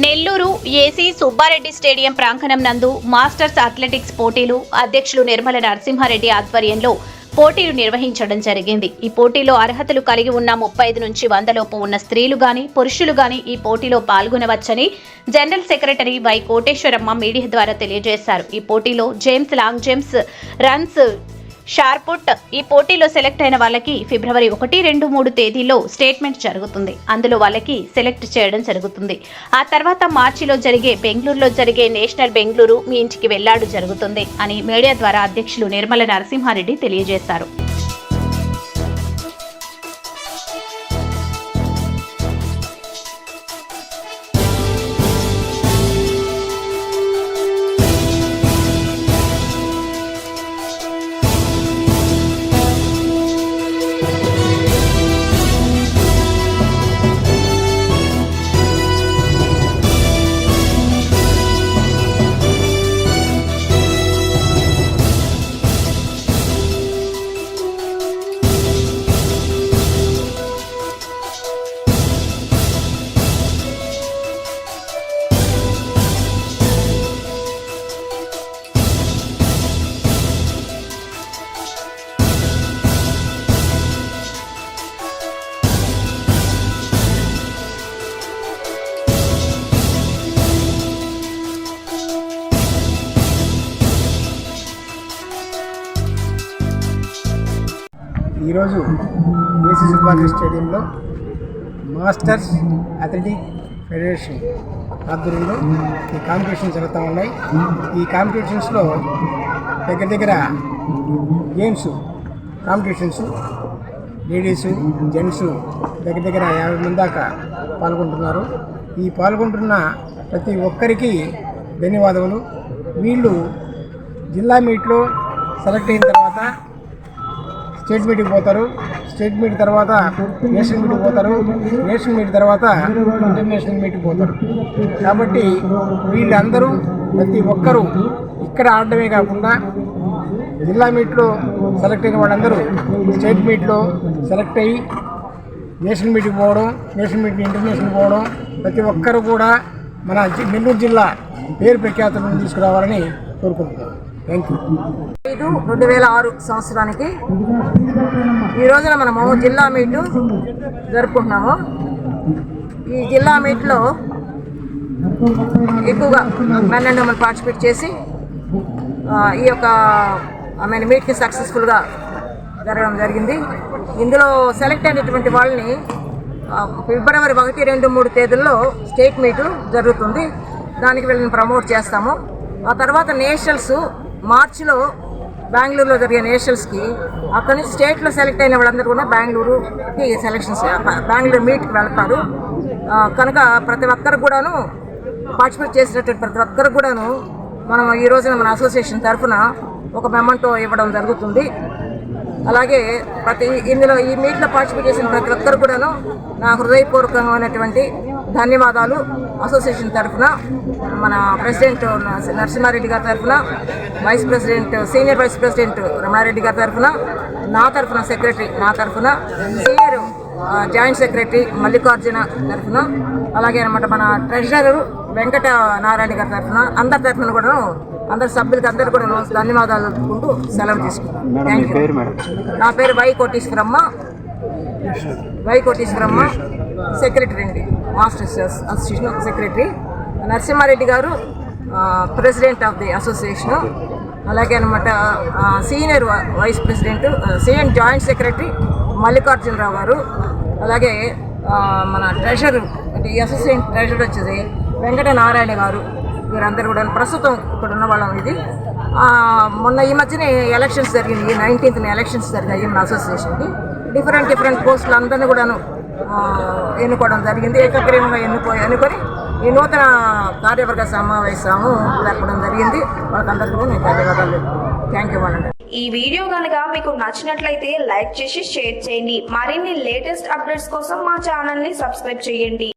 Nellore AC Subbareddy stadium ప్రాంగణం నందు masters athletics పోటీలు అధ్యక్షులు నిర్మల నరసింహారెడ్డి ఆధ్వర్యంలో పోటీలు నిర్వహించడం జరిగింది. ఈ పోటీలో అర్హతలు కలిగి ఉన్న ముప్పై ఐదు నుంచి వందలోపు ఉన్న స్త్రీలు గాని పురుషులు గాని ఈ పోటీలో పాల్గొనవచ్చని general secretary Y Koteswaramma media ద్వారా తెలియజేశారు. ఈ పోటీలో jumps long jumps runs shot put ఈ పోటీలో సెలెక్ట్ అయిన వాళ్ళకి ఫిబ్రవరి ఒకటి రెండు మూడు తేదీలో స్టేట్మెంట్ జరుగుతుంది. అందులో వాళ్ళకి సెలెక్ట్ చేయడం జరుగుతుంది. ఆ తర్వాత మార్చిలో జరిగే బెంగళూరులో జరిగే నేషనల్ బెంగళూరు మీ ఇంటికి వెళ్ళాడు జరుగుతుంది అని మీడియా ద్వారా అధ్యక్షులు నిర్మల నరసింహారెడ్డి తెలియజేశారు. ఈరోజు ఏసీ సుబ్బారెడ్డి స్టేడియంలో మాస్టర్స్ అథ్లెటిక్ ఫెడరేషన్ ఆధ్వర్యంలో ఈ కాంపిటీషన్స్ జరుగుతూ ఉన్నాయి. ఈ కాంపిటీషన్స్లో దగ్గర దగ్గర గేమ్స్ కాంపిటీషన్స్ లేడీసు జెంట్స్ దగ్గర దగ్గర యాభై మంది దాకా పాల్గొంటున్నారు. ఈ పాల్గొంటున్న ప్రతి ఒక్కరికి ధన్యవాదములు. వీళ్ళు జిల్లా మీట్లో సెలెక్ట్ అయిన తర్వాత స్టేట్ మీటింగ్ పోతారు. స్టేట్ మీట్ తర్వాత నేషనల్ మీట్కి పోతారు. నేషనల్ మీట్ తర్వాత ఇంటర్నేషనల్ మీట్కి పోతారు. కాబట్టి వీళ్ళందరూ ప్రతి ఒక్కరూ ఇక్కడ ఆడటమే కాకుండా జిల్లా మీట్లో సెలెక్ట్ అయిన వాళ్ళందరూ స్టేట్ మీట్లో సెలెక్ట్ అయ్యి నేషనల్ మీట్కి పోవడం నేషనల్ మీట్ ఇంటర్నేషనల్ పోవడం ప్రతి ఒక్కరు కూడా మన నెల్లూరు జిల్లా పేరు ప్రఖ్యాతులను తీసుకురావాలని కోరుకుంటున్నాను. థ్యాంక్ యూ ఐదు రెండు వేల ఆరు సంవత్సరానికి ఈ రోజున మనము జిల్లా మీటు జరుపుకుంటున్నాము. ఈ జిల్లా మీట్లో ఎక్కువగా మెన్ అండ్ పార్టిసిపేట్ చేసి ఈ యొక్క ఐ మీన్ మీట్కి సక్సెస్ఫుల్గా జరగడం జరిగింది. ఇందులో సెలెక్ట్ అయినటువంటి వాళ్ళని ఫిబ్రవరి ఒకటి రెండు మూడు తేదీల్లో స్టేట్ మీటు జరుగుతుంది. దానికి వీళ్ళని ప్రమోట్ చేస్తాము. ఆ తర్వాత నేషనల్స్ మార్చిలో బెంగళూరులో జరిగే నేషనల్స్కి అక్కడ నుంచి స్టేట్లో సెలెక్ట్ అయిన వాళ్ళందరూ కూడా బెంగళూరుకి సెలెక్షన్స్ బెంగళూరు మీట్కి వెళ్తారు. కనుక ప్రతి ఒక్కరు కూడాను పార్టిసిపేట్ చేసినటువంటి ప్రతి ఒక్కరు కూడాను మనం ఈ రోజున మన అసోసియేషన్ తరఫున ఒక మెమంటో ఇవ్వడం జరుగుతుంది. అలాగే ప్రతి ఇందులో ఈ మీట్లో పార్టిసిపేట్ చేసిన ప్రతి ఒక్కరు కూడాను నా హృదయపూర్వకమైనటువంటి ధన్యవాదాలు. అసోసియేషన్ తరఫున మన ప్రెసిడెంట్ నరసింహారెడ్డి గారి తరఫున vice president senior vice president Ramanareddy గారి తరఫున నా తరఫున సెక్రటరీ నా తరఫున సీనియర్ జాయింట్ సెక్రటరీ మల్లికార్జున తరఫున అలాగే అనమాట మన ట్రెజరర్ వెంకట నారాయణ గారి తరఫున అందరి తరఫున కూడా అందరి సభ్యులకి అందరు కూడా ధన్యవాదాలు చెప్పుకుంటూ సెలవు తీసుకున్నాను థ్యాంక్ యూ నా పేరు Y Koteeswaramma. Y Koteeswaramma secretary అండి. మాస్టర్స్ అసోసియేషన్ సెక్రటరీ నరసింహారెడ్డి గారు ప్రెసిడెంట్ ఆఫ్ ది అసోసియేషన్ అలాగే అనమాట senior vice president senior joint secretary Mallikarjunarao గారు అలాగే మన ట్రెషర్ అంటే ఈ అసోసియేషన్ ట్రెషర్ వచ్చేది వెంకట నారాయణ గారు వీరందరూ కూడా ప్రస్తుతం ఇక్కడ ఉన్న వాళ్ళం ఇది. మొన్న ఈ మధ్యనే ఎలక్షన్స్ జరిగింది నైన్టీన్త్ ఎలక్షన్స్ జరిగాయి మన అసోసియేషన్కి డిఫరెంట్ డిఫరెంట్ పోస్టులు అందరినీ కూడాను ఎన్నుకోవడం జరిగింది. ఏకగ్రీవంగా ఎన్నుకో ఎన్నుకొని ఈ నూతన కార్యవర్గ సమావేశము జరపడం జరిగింది. వాళ్ళకందరికీ నేను ధన్యవాదాలు. థ్యాంక్ యూ అండి ఈ వీడియో కనుక మీకు నచ్చినట్లయితే లైక్ చేసి షేర్ చేయండి. మరిన్ని లేటెస్ట్ అప్డేట్స్ కోసం మా ఛానల్ని సబ్స్క్రైబ్ చేయండి.